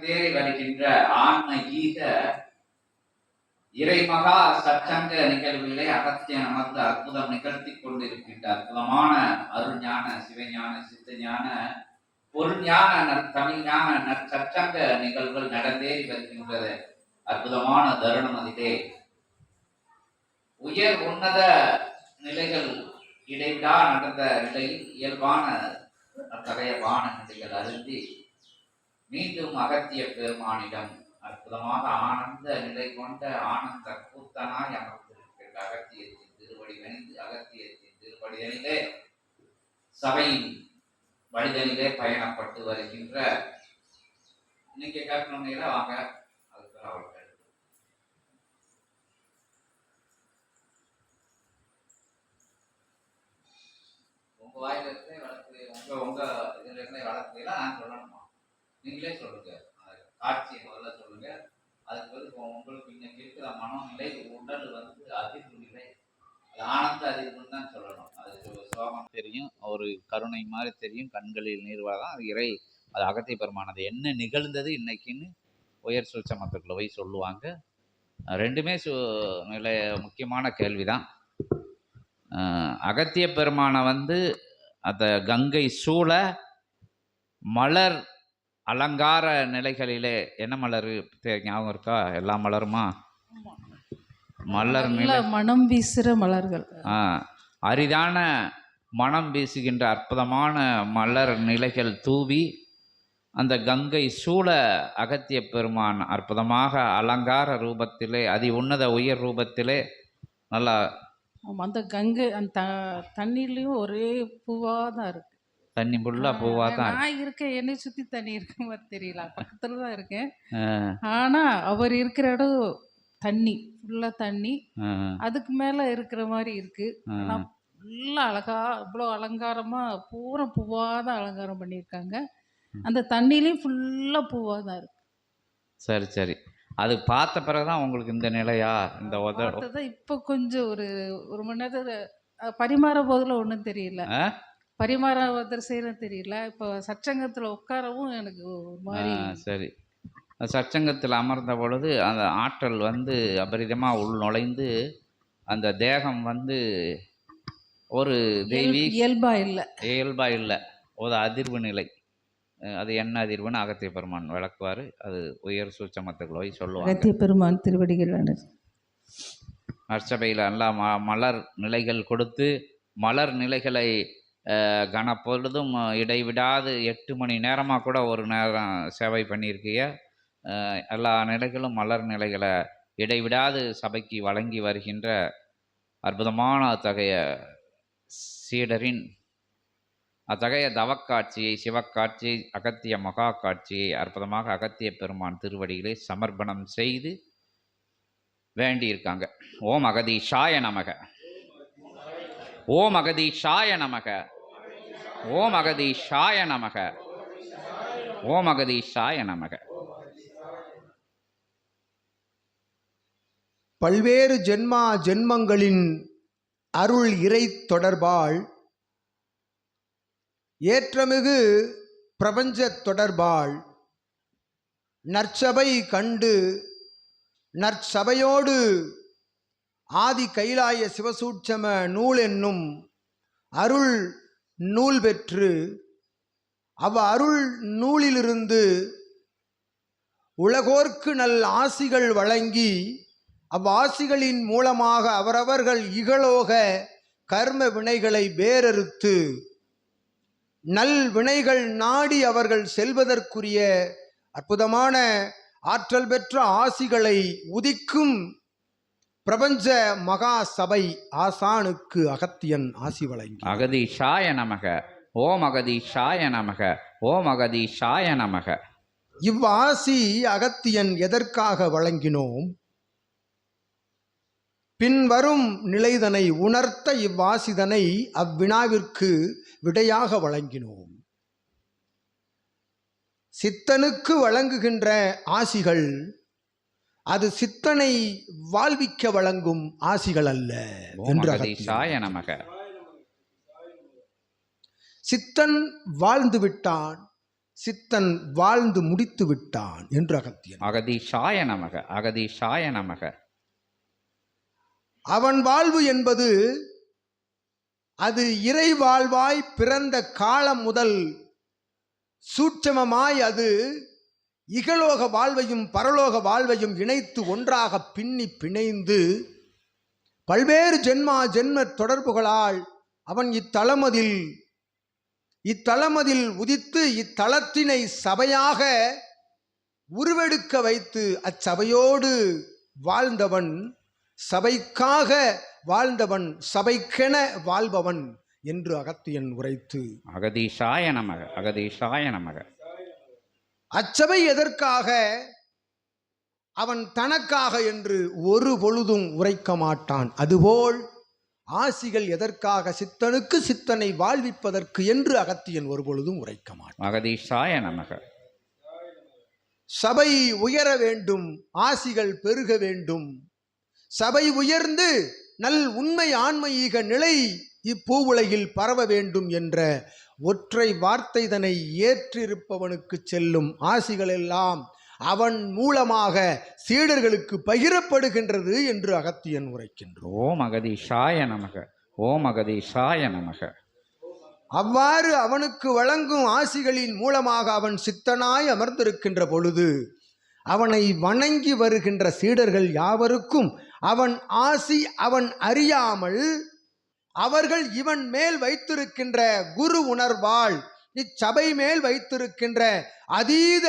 தேறி வருகின்ற ஆன்ம ஈக இறைமகா சச்சங்க நிகழ்வுகளை அகத்தியன் அமர்ந்து அற்புதம் நிகழ்த்தி கொண்டிருக்கின்ற அற்புதமான அருஞான சிவஞான சித்தஞான பொருள்ஞான நற் தமிழ்ஞான நற்சச்சங்க நிகழ்வுகள் நடந்தேறி வருகின்றது அற்புதமான தருணம் அதிலே. உயர் உன்னத நிலைகள் இடைவிடா நடந்த நிலையில் இயல்பான அத்தகைய வான நிலைகள் அருந்தி மீண்டும் அகத்திய பெருமானிடம் அற்புதமாக ஆனந்த நிலை கொண்ட ஆனந்த கூத்தனாய் அமர்ந்திருக்கின்ற அகத்தியத்தின் திருவடி வணிந்து அகத்தியத்தின் திருவடிதனிலே சபையின் வழிதனிலே பயணப்பட்டு வருகின்ற இன்னைக்கு கேட்கணும்னா வாங்க அதுக்கு அவர்கள் உங்க வாயில இருந்தே வளர்த்து உங்க உங்க இதுல இருந்தே வளர்த்துலாம் நான் சொல்லணும்? நீங்களே சொல்லுங்க. காட்சியை முதல்ல சொல்லுங்க. அதுக்கு பிறகு இப்போ உங்களுக்கு இன்னைக்கு இருக்கிற மனநிலை உடல் வந்து அதிர்வு நிலை அது ஆனந்த அதிர்வுன்னு தான் சொல்லணும். அது சோகம் தெரியும் ஒரு கருணை மாதிரி தெரியும் கண்களில் நீர்வாதான் அது இறை அது அகத்திய பெருமானது. என்ன நிகழ்ந்தது இன்னைக்குன்னு உயர் சுச்சமத்துக்குள்ள போய் சொல்லுவாங்க. ரெண்டுமே சு நிலை முக்கியமான கேள்வி தான் அகத்திய பெருமானை வந்து அந்த கங்கை சூழ மலர் அலங்கார நிலைகளிலே என்ன மலர் ஞாபகம் இருக்கா? எல்லா மலருமா? மலர் மனம் வீசுற மலர்கள். ஆ, அரிதான மனம் வீசுகின்ற அற்புதமான மலர் நிலைகள் தூவி அந்த கங்கை சூழ அகத்திய பெருமான் அற்புதமாக அலங்கார ரூபத்திலே அதி உன்னத உயர் ரூபத்திலே நல்லா அந்த கங்கை அந்த த- தண்ணிலையும் ஒரே பூவா தான் இருக்கு. தண்ணி புல்லா பூவா தான் நான் இருக்கேன் என்னை சுத்தி தண்ணி இருக்க மாதிரி தெரியல. பக்கத்துல தான் இருக்கேன். இருக்கு. ஆனா அவர் இருக்கிற இடம் தண்ணி ஃபுல்லா தண்ணி. அதுக்கு மேல இருக்கிற மாதிரி இருக்கு. ஆ, ஆனா ஃபுல்லா அழகா இவ்வளோ அலங்காரமா பூரா பூவா தான் அலங்காரம் பண்ணியிருக்காங்க. அந்த தண்ணிலையும் ஃபுல்லா பூவா தான் இருக்கு. சரி சரி. அது பார்த்த பிறகுதான் உங்களுக்கு இந்த நிலையா? இந்த உத பார்த்ததான் இப்போ கொஞ்சம் ஒரு ஒரு மணி நேரத்துல பரிமாற போதில் ஒன்றும் தெரியல. ஆ? பரிமாற ஒருத்தர் செய்யறது தெரியல. இப்போ சச்சங்கத்துல உட்காரவும் எனக்கு ஒரு ஆ, மாதிரி சரி சச்சங்கத்தில் அமர்ந்த பொழுது அந்த ஆற்றல் வந்து அபரிதமாக உள் நுழைந்து அந்த தேகம் வந்து ஒரு தெய்வீ இயல்பு- இல்லை. இயல்பா இல்லை. ஒரு அதிர்வு நிலை. அது என்ன அதிர்வுன்னு அகத்திய பெருமான் விளக்குவார். அது உயர் சூட்சமத்துக்குள்ள போய் சொல்லுவாங்க. அகத்திய பெருமான் திருவடிகள் எல்லாம் ம மலர் நிலைகள் கொடுத்து மலர் நிலைகளை கனப்பொழுதும் இடைவிடாது. எட்டு மணி நேரமாக கூட ஒரு நேரம் சேவை பண்ணியிருக்கிய எல்லா நிலைகளும் மலர் நிலைகளை இடைவிடாது சபைக்கு வழங்கி வருகின்ற அற்புதமான அத்தகைய சீடரின் அத்தகைய தவக்காட்சியை சிவக்காட்சியை அகத்திய மகா காட்சியை அற்புதமாக அகத்திய பெருமான் திருவடிகளை சமர்ப்பணம் செய்து வேண்டியிருக்காங்க. ஓம் அகதீஷாய நமக. ஓம் அகதீஷாய நமக. ஓம் அகதீஷாய நமக. ஓம் அகதீஷாய நமக. பல்வேறு ஜென்மா ஜென்மங்களின் அருள் இறை தொடர்பால் ஏற்றமிகு பிரபஞ்ச தொடர்பால் நற்சபை கண்டு நற்சபையோடு ஆதி கைலாய சிவசூட்சம நூல் என்னும் அருள் நூல் பெற்று அவ் அருள் நூலிலிருந்து உலகோர்க்கு நல் ஆசிகள் வழங்கி அவ்வாசிகளின் மூலமாக அவரவர்கள் இகலோக கர்ம வினைகளை வேறறுத்து நல் வினைகள் நாடி அவர்கள் செல்வதற்குரிய அற்புதமான ஆற்றல் பெற்ற ஆசிகளை உதிக்கும் பிரபஞ்ச மகா சபை ஆசானுக்கு அகத்தியன் ஆசி வழங்கி. அகதீஷாய நமக ஓம் அகதீஷாய நமக ஓம் அகதீஷாய நமக. இவ்வாசி அகத்தியன் எதற்காக வழங்கினோம்? பின்வரும் நிலைதனை உணர்த்த இவ்வாசிதனை அவ்வினாவிற்கு விடையாக வழங்கினோம். சித்தனுக்கு வழங்குகின்ற ஆசிகள் அது சித்தனை வாழ்விக்க வழங்கும் ஆசிகள் அல்ல. என்று சித்தன் வாழ்ந்து விட்டான் சித்தன் வாழ்ந்து முடித்து விட்டான் என்று அகத்தியன் அகதீஷாய நமக அகதீஷாய நமக. அவன் வாழ்வு என்பது அது இறை வாழ்வாய் பிறந்த காலம் முதல் சூட்சமமாய் அது இகலோக வாழ்வையும் பரலோக வாழ்வையும் இணைத்து ஒன்றாக பின்னி பிணைந்து பல்வேறு ஜென்மா ஜென்ம தொடர்புகளால் அவன் இத்தலமதில் இத்தலமதில் உதித்து இத்தலத்தினை சபையாக உருவெடுக்க வைத்து அச்சபையோடு வாழ்ந்தவன் சபைக்காக வாழ்ந்தவன் சபைக்கென வாழ்பவன் என்று அகத்தியன் உரைத்து. அகதீஷாய நமக அகதீஷாய நமக. அச்சபை எதற்காக? அவன் தனக்காக என்று ஒரு பொழுதும் உரைக்க மாட்டான். அதுபோல் ஆசிகள் எதற்காக? சித்தனுக்கு சித்தனை வாழ்விப்பதற்கு என்று அகத்தியன் ஒரு பொழுதும் உரைக்க மாட்டான். அகதீஷாய நமக. சபை உயர வேண்டும் ஆசிகள் பெருக வேண்டும். சபை உயர்ந்து நல் உண்மை ஆன்மீக நிலை இப்பூவுலகில் பரவ வேண்டும் என்ற ஒற்றை வார்த்தைதனை ஏற்றிருப்பவனுக்கு செல்லும் ஆசிகள் எல்லாம் அவன் மூலமாக சீடர்களுக்கு பகிரப்படுகின்றது என்று அகத்தியன் உரைக்கின்றோம் ஓம் அகதீஷாய நமக. ஓம் அகதீஷாய நமக. அவ்வாறு அவனுக்கு வழங்கும் ஆசிகளின் மூலமாக அவன் சித்தனாய் அமர்ந்திருக்கின்ற பொழுது அவனை வணங்கி வருகின்ற சீடர்கள் யாவருக்கும் அவன் ஆசி அவன் அறியாமல் அவர்கள் இவன் மேல் வைத்திருக்கின்ற குரு உணர்வால் இச்சபை மேல் வைத்திருக்கின்ற அதீத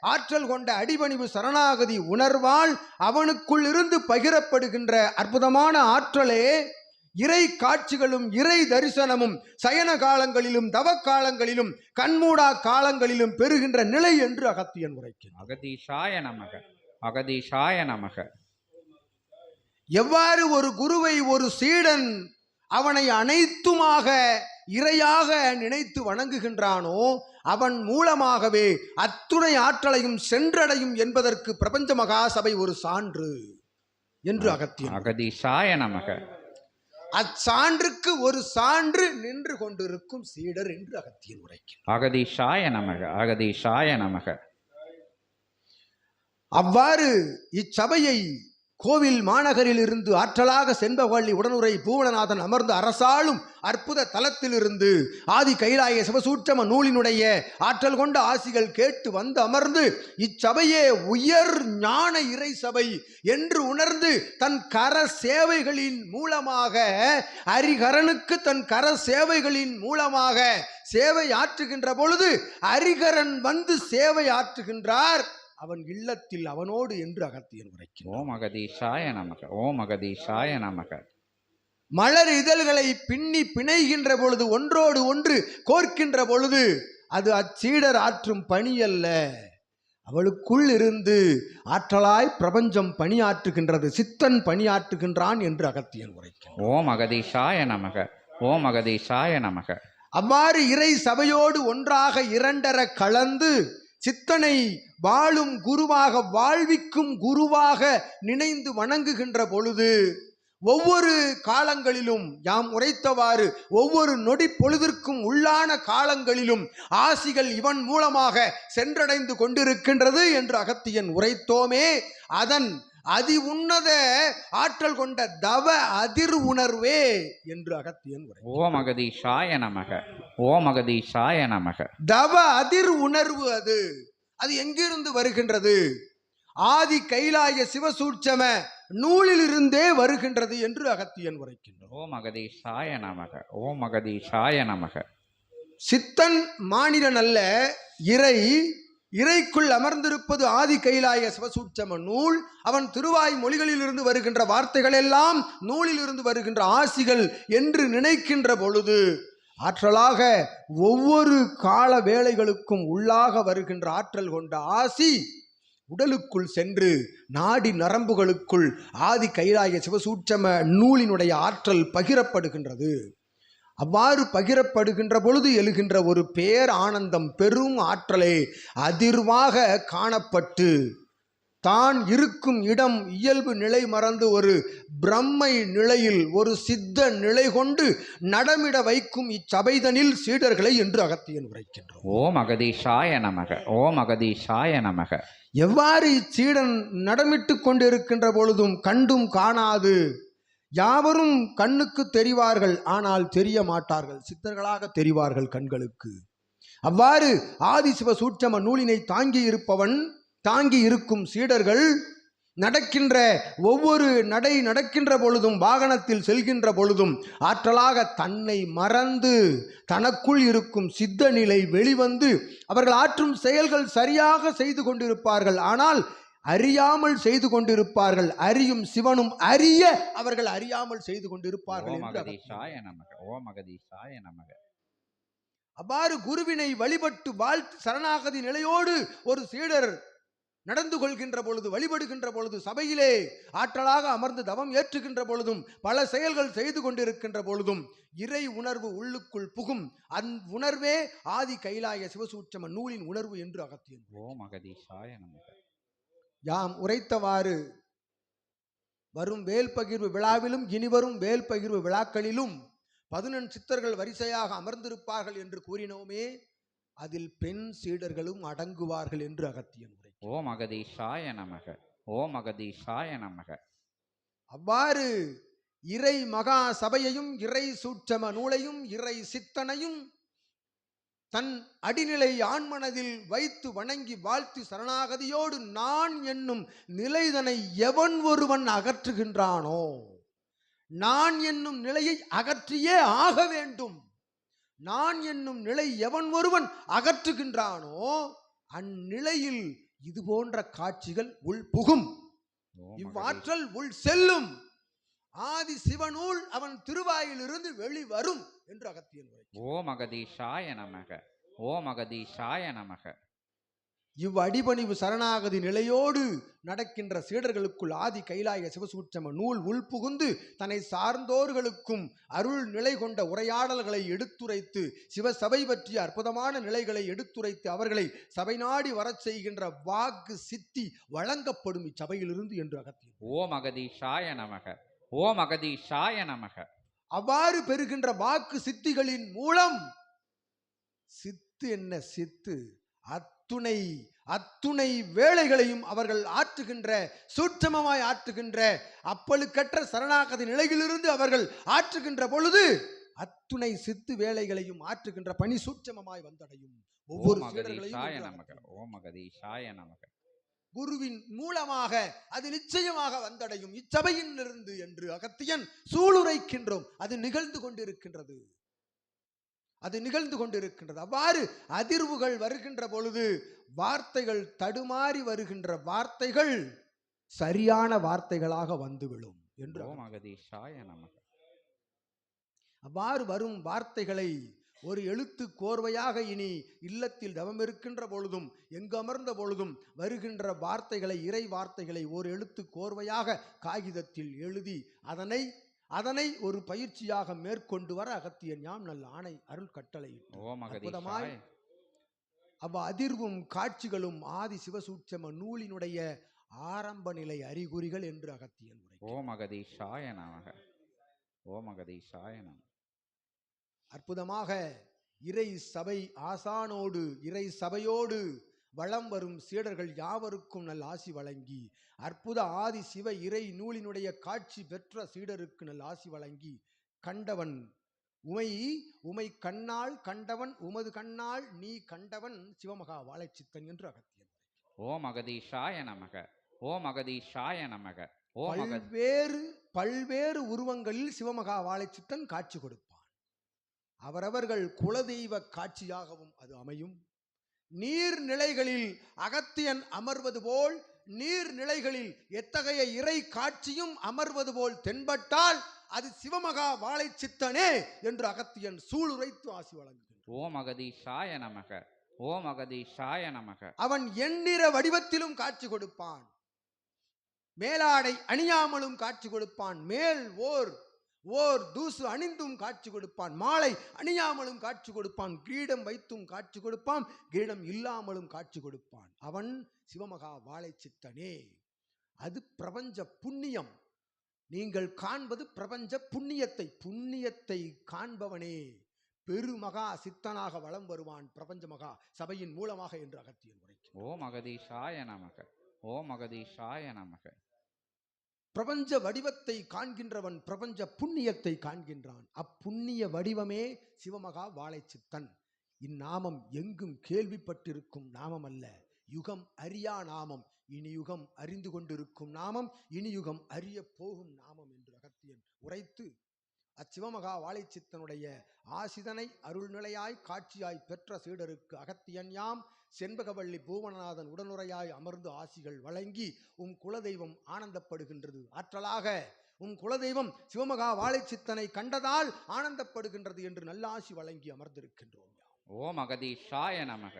ஆற்றல் கொண்ட அடிபணிவு சரணாகதி உணர்வால் அவனுக்குள் இருந்து பகிரப்படுகின்ற அற்புதமான ஆற்றலே இறை காட்சிகளும் இறை தரிசனமும் சயன காலங்களிலும் தவ காலங்களிலும் கண்மூடா காலங்களிலும் பெறுகின்ற நிலை என்று அகத்தியன் உரைக்கிறான் அகதீஷாய நமக அகதீஷாய நமக. எவ்வாறு ஒரு குருவை ஒரு சீடன் அவனை அனைத்துமாக இறையாக நினைத்து வணங்குகின்றானோ அவன் மூலமாகவே அத்துணை ஆற்றலையும் சென்றடையும் என்பதற்கு பிரபஞ்ச மகாசபை ஒரு சான்று என்று அகத்தியன். அகதீஷாய நமக. அச்சான்றுக்கு ஒரு சான்று நின்று கொண்டிருக்கும் சீடர் என்று அகத்தியன் உரைக்கிறார் அகதீஷாய நமக அகதீஷாய நமக. அவ்வாறு இச்சபையை கோவில் மாநகரில் இருந்து ஆற்றலாக செண்பவள்ளி உடனுரை பூவனநாதன் அமர்ந்து அரசாளும் அற்புத தலத்திலிருந்து ஆதி கைலாய சிவசூட்சம நூலினுடைய ஆற்றல் கொண்ட ஆசிகள் கேட்டு வந்து அமர்ந்து இச்சபையே உயர் ஞான இறை சபை என்று உணர்ந்து தன் கர சேவைகளின் மூலமாக அரிகரனுக்கு தன் கர சேவைகளின் மூலமாக சேவை ஆற்றுகின்ற பொழுது அரிகரன் வந்து சேவை ஆற்றுகின்றார். அவன் இல்லத்தில் அவனோடு என்று அகத்தியன் உரைக்கிறான் ஓம் அகதீஷாய நமக ஓம் அகதீஷாய நமக. மலர் இதழ்களை பின்னி பிணைகின்ற பொழுது ஒன்றோடு ஒன்று கோர்க்கின்ற பொழுது அது அச்சீடர் ஆற்றும் பணி அல்ல அவளுக்குள் இருந்து ஆற்றலாய் பிரபஞ்சம் பணியாற்றுகின்றது சித்தன் பணியாற்றுகின்றான் என்று அகத்தியன் உரைக்கிறான் ஓம் அகதீஷாய நமக ஓம் அகதீஷாய நமக. அவ்வாறு இறை சபையோடு ஒன்றாக இரண்டர கலந்து சித்தனை வாழும் குருவாக வாழ்விக்கும் குருவாக நினைந்து வணங்குகின்ற பொழுது ஒவ்வொரு காலங்களிலும் யாம் உரைத்தவாறு ஒவ்வொரு நொடி பொழுதிற்கும் உள்ளான காலங்களிலும் ஆசிகள் இவன் மூலமாக சென்றடைந்து கொண்டிருக்கின்றது என்று அகத்தியன் உரைத்தோமே அதன் அதி உன்னத ஆற்றல் கொண்ட தவ அதிர் உணர்வே என்று அகத்தியன் உரை. ஓம் அகதீஷாய நமக. ஓம் அகதீஷாய நமக. தவ அதிர் உணர்வு அது. அது எங்கிருந்து வருகின்றது? ஆதி கைலாய சிவசூட்சம நூலிலிருந்தே வருகின்றது என்று அகத்தியன் உரைக்கின்றான். ஓம் அகதீஷாய நமக. ஓம் அகதீஷாய நமக. சித்தன் மானிடன் அல்ல இறை இறைக்குள் அமர்ந்திருப்பது ஆதி கைலாய சிவசூட்சம நூல். அவன் திருவாய் மொழிகளிலிருந்து வருகின்ற வார்த்தைகள் எல்லாம் நூலிலிருந்து வருகின்ற ஆசிகள் என்று நினைக்கின்ற பொழுது ஆற்றலாக ஒவ்வொரு கால வேளைகளுக்கும் உள்ளாக வருகின்ற ஆற்றல் கொண்ட ஆசி உடலுக்குள் சென்று நாடி நரம்புகளுக்குள் ஆதி கைலாய சிவசூட்சம நூலினுடைய ஆற்றல் பகிரப்படுகின்றது. அவ்வாறு பகிரப்படுகின்ற பொழுது எழுகின்ற ஒரு பேர் ஆனந்தம் பெரும் ஆற்றலே அதிர்வாக காணப்பட்டு தான் இருக்கும் இடம் இயல்பு நிலை மறந்து ஒரு பிரம்மை நிலையில் ஒரு சித்த நிலை கொண்டு நடமிட வைக்கும் இச்சபைதனில் சீடர்களை என்று அகத்தியன் உரைக்கின்றோம் ஓம் அகதீஷாய நமக ஓம் அகதீஷாய நமக. எவ்வாறு இச்சீடன் நடமிட்டு கொண்டிருக்கின்ற பொழுதும் கண்டும் காணாது. யாவரும் கண்ணுக்கு தெரிவார்கள் ஆனால் தெரிய மாட்டார்கள். சித்தர்களாக தெரிவார்கள் கண்களுக்கு. அவ்வாறு ஆதிசிவ சூட்சம நூலினை தாங்கி இருப்பவன் தாங்கி இருக்கும் சீடர்கள் நடக்கின்ற ஒவ்வொரு நடை நடக்கின்ற பொழுதும் வாகனத்தில் செல்கின்ற பொழுதும் ஆற்றலாக தன்னை மறந்து தனக்குள் இருக்கும் சித்த நிலை வெளிவந்து அவர்கள் ஆற்றும் செயல்கள் சரியாக செய்து கொண்டிருப்பார்கள். ஆனால் அறியாமல் செய்து கொண்டிருப்பார்கள். அறியும் சிவனும் அறிய அவர்கள் அறியாமல் செய்து கொண்டிருப்பார்கள் அவ்வாறு குருவினை வழிபட்டு வாழ்த்து சரணாகதி நிலையோடு ஒரு சீடர் நடந்து கொள்கின்ற பொழுது வழிபடுகின்ற பொழுது சபையிலே ஆற்றலாக அமர்ந்து தவம் ஏற்றுகின்ற பொழுதும் பல செயல்கள் செய்து கொண்டிருக்கின்ற பொழுதும் இறை உணர்வு உள்ளுக்குள் புகும். அந் உணர்வே ஆதி கைலாய சிவசூட்சம நூலின் உணர்வு என்று அகத்தியன் ஓம் அகதீஷாய நமக. யாம் உரைத்தவாறு. வரும் வேல் பகிர்வு விழாவிலும் இனிவரும் வேல் பகிர்வு விழாக்களிலும் பதினெண் சித்தர்கள் வரிசையாக அமர்ந்திருப்பார்கள் என்று கூறினோமே அதில் பெண் சீடர்களும் அடங்குவார்கள் என்று அகத்தியன் உரை ஓம் அகதீஷாய நமக ஓம் அகதீஷாய நமக. அவ்வாறு இறை மகா சபையையும் இறை சூட்சம நூலையும் இறை சித்தனையும் தன் அடிநிலை ஆண்மனதில் வைத்து வணங்கி வாழ்த்து சரணாகதியோடு நான் என்னும் நிலைதனை எவன் ஒருவன் அகற்றுகின்றானோ? நான் என்னும் நிலையை அகற்றியே ஆக வேண்டும். நான் என்னும் நிலை எவன் ஒருவன் அகற்றுகின்றானோ அந்நிலையில் இது போன்ற காட்சிகள் உள் புகும். இவ்வாற்றல் உள் செல்லும். ஆதி சிவனூல் அவன் திருவாயிலிருந்து வெளிவரும் என்று அகத்தியன் உரை ஓம் அகதீஷாய நமக ஓம் அகதீஷாய நமக. இவ்வடிபணிவு சரணாகதி நிலையோடு நடக்கின்ற சீடர்களுக்குள் ஆதி கைலாய சிவசூட்சம நூல் உள்புகுந்து தன்னை சார்ந்தோர்களுக்கும் அருள் நிலை கொண்ட உரையாடல்களை எடுத்துரைத்து சிவசபை பற்றிய அற்புதமான நிலைகளை எடுத்துரைத்து அவர்களை சபை நாடி வரச் செய்கின்ற வாக்கு சித்தி வழங்கப்படும் இச்சபையிலிருந்து என்று அகத்தியன் ஓம் அகதீஷாய நமக ஓம் அகதீஷாய நமக. அவ்வாறு பெறுகின்ற வாக்கு சித்திகளின் மூலம் சித்து என்ன சித்து? அத்துணை அத்துணை வேலைகளையும் அவர்கள் ஆற்றுகின்ற சூட்சமமாய் ஆற்றுகின்ற அப்பழுக்கற்ற சரணாகதி நிலையிலிருந்து அவர்கள் ஆற்றுகின்ற பொழுது அத்துணை சித்து வேலைகளையும் ஆற்றுகின்ற பணி சூட்சமமாய் வந்தடையும். ஒவ்வொரு நமக. ஓம் அகதீஷாய நமக. குருவின் மூலமாக அது நிச்சயமாக வந்தடையும். இச்சபையிலிருந்து என்று அகத்தியன் சூளுரைக்கின்றோம். அது நிகழ்ந்து கொண்டிருக்கின்றது. அது நிகழ்ந்து கொண்டிருக்கின்றது. அவ்வாறு அதிர்வுகள் வருகின்ற பொழுது வார்த்தைகள் தடுமாறி வருகின்ற வார்த்தைகள் சரியான வார்த்தைகளாக வந்துவிடும் என்று அவ்வாறு வரும் வார்த்தைகளை ஒரு எழுத்து கோர்வையாக இனி இல்லத்தில் தவம் இருக்கின்ற பொழுதும் எங்கு அமர்ந்த பொழுதும் வருகின்ற வார்த்தைகளை இறை வார்த்தைகளை ஒரு எழுத்து கோர்வையாக காகிதத்தில் எழுதி அதனை அதனை ஒரு பயிற்சியாக மேற்கொண்டு வர அகத்தியன் யாம் நல்ல ஆணை அருள் கட்டளை அற்புதமாய். அவ்வ அதிர்வும் காட்சிகளும் ஆதி சிவசூட்சம நூலினுடைய ஆரம்ப நிலை அறிகுறிகள் என்று அகத்தியன் உரை ஓம் அகதீஷாய நமக. ஓம் அகதீஷாய அற்புதமாக இறை சபை ஆசானோடு இறை சபையோடு வளம் வரும் சீடர்கள் யாவருக்கும் நல் ஆசி வழங்கி அற்புத ஆதி சிவ இறை நூலினுடைய காட்சி பெற்ற சீடருக்கு நல் ஆசி வழங்கி கண்டவன் உமை உமை கண்ணால் கண்டவன் உமது கண்ணால் நீ கண்டவன் சிவமகா வாழைச்சித்தன் என்று அகத்தியன் ஓம் அகதீஷாய நமக ஓம் அகதீஷாய நமக அக பல்வேறு பல்வேறு உருவங்களில் சிவமகா வாழைச்சித்தன் காட்சி கொடுப்பான். அவரவர்கள் குலதெய்வ காட்சியாகவும் அது அமையும். நீர்நிலைகளில் அகத்தியன் அமர்வது போல் நீர்நிலைகளில் எத்தகைய இறை காட்சியும் அமர்வது போல் தென்பட்டால் அது சிவமகா வாழைச்சித்தனே என்று அகத்தியன் சூளுரைத்து ஆசி வழங்குகின்றான். ஓம் அகதீஷாய நமக ஓம் அகதீஷாய நமக. அவன் எண்ணிற வடிவத்திலும் காட்சி கொடுப்பான். மேலாடை அணியாமலும் காட்சி கொடுப்பான். மேல் ஓர் ஓர் தூசு அணிந்தும் காட்சி கொடுப்பான். மாலை அணியாமலும் காட்சி கொடுப்பான். கிரீடம் வைத்தும் காட்சி கொடுப்பான். கிரீடம் இல்லாமலும் காட்சி கொடுப்பான். அவன் சிவமகா வாழைச்சித்தனே. அது பிரபஞ்ச புண்ணியம். நீங்கள் காண்பது பிரபஞ்ச புண்ணியத்தை. புண்ணியத்தை காண்பவனே. பெருமகா சித்தனாக வலம் வருவான் பிரபஞ்ச மகா சபையின் மூலமாக என்று அகத்தியன் உரைக்கும் ஓம் அகதீஷாய நமக. ஓம் அகதீஷாய நமக. பிரபஞ்ச வடிவத்தை காண்கின்றவன் பிரபஞ்ச புண்ணியத்தை காண்கின்றான். அப்புண்ணிய வடிவமே சிவமகா வாழைச்சித்தன். இந்நாமம் எங்கும் கேள்விப்பட்டிருக்கும் நாமம் அல்ல யுகம் அறியா நாமம். இனி யுகம் அறிந்து கொண்டிருக்கும் நாமம். இனி யுகம் அறிய போகும் நாமம் என்று அகத்தியன் உரைத்து அச்சிவமகா வாழைச்சித்தனுடைய ஆசிதனை அருள்நிலையாய் காட்சியாய் பெற்ற சீடருக்கு அகத்தியன் யாம் செண்பகவள்ளி பூவனநாதன் உடனுரையாய் அமர்ந்து ஆசிகள் வழங்கி உம் குலதெய்வம் ஆனந்தப்படுகின்றது. ஆற்றலாக உம் குலதெய்வம் சிவமகா வாழைச்சித்தனை கண்டதால் ஆனந்தப்படுகின்றது என்று நல்லாசி வழங்கி அமர்ந்திருக்கின்றோம் ஓ ஓம் அகதீஷாய நமக.